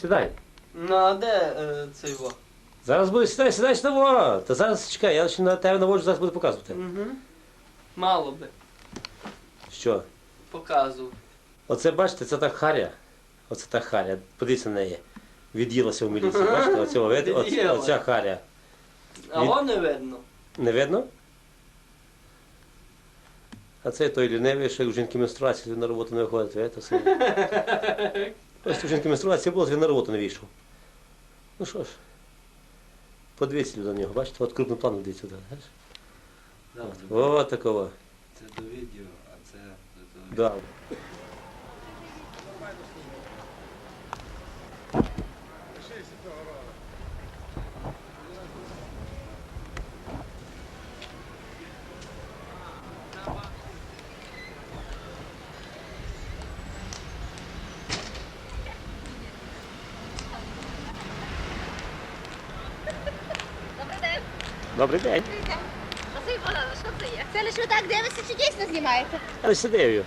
Сідай. Ну а де е, цей во? Зараз буде сідай, сідай во. Та зараз чекай, я ще на тебе наводжу, зараз буду показувати. Угу. Мало би. Що? Показував. Оце бачите, це та харя. Оце та харя. Подивіться на неї. Від'їлася в міліції. Бачите, оцього, вид- Від'їла. оця харя. А Від- не видно. Не видно? А це той лінивий, що як у жінки менструації на роботу не виходить. видите, це. Ось у жінки менструація була, він на роботу не вийшов. Ну що ж, подивіться до нього, бачите, от крупний план дивіться туди. бачиш? Да, О, такого. Це до відео, а це до того. Да. Добрий день. Добрий день. Василь Богданович, що це є? Це лише так дивишся, чи дійсно знімаєте? Але сидив.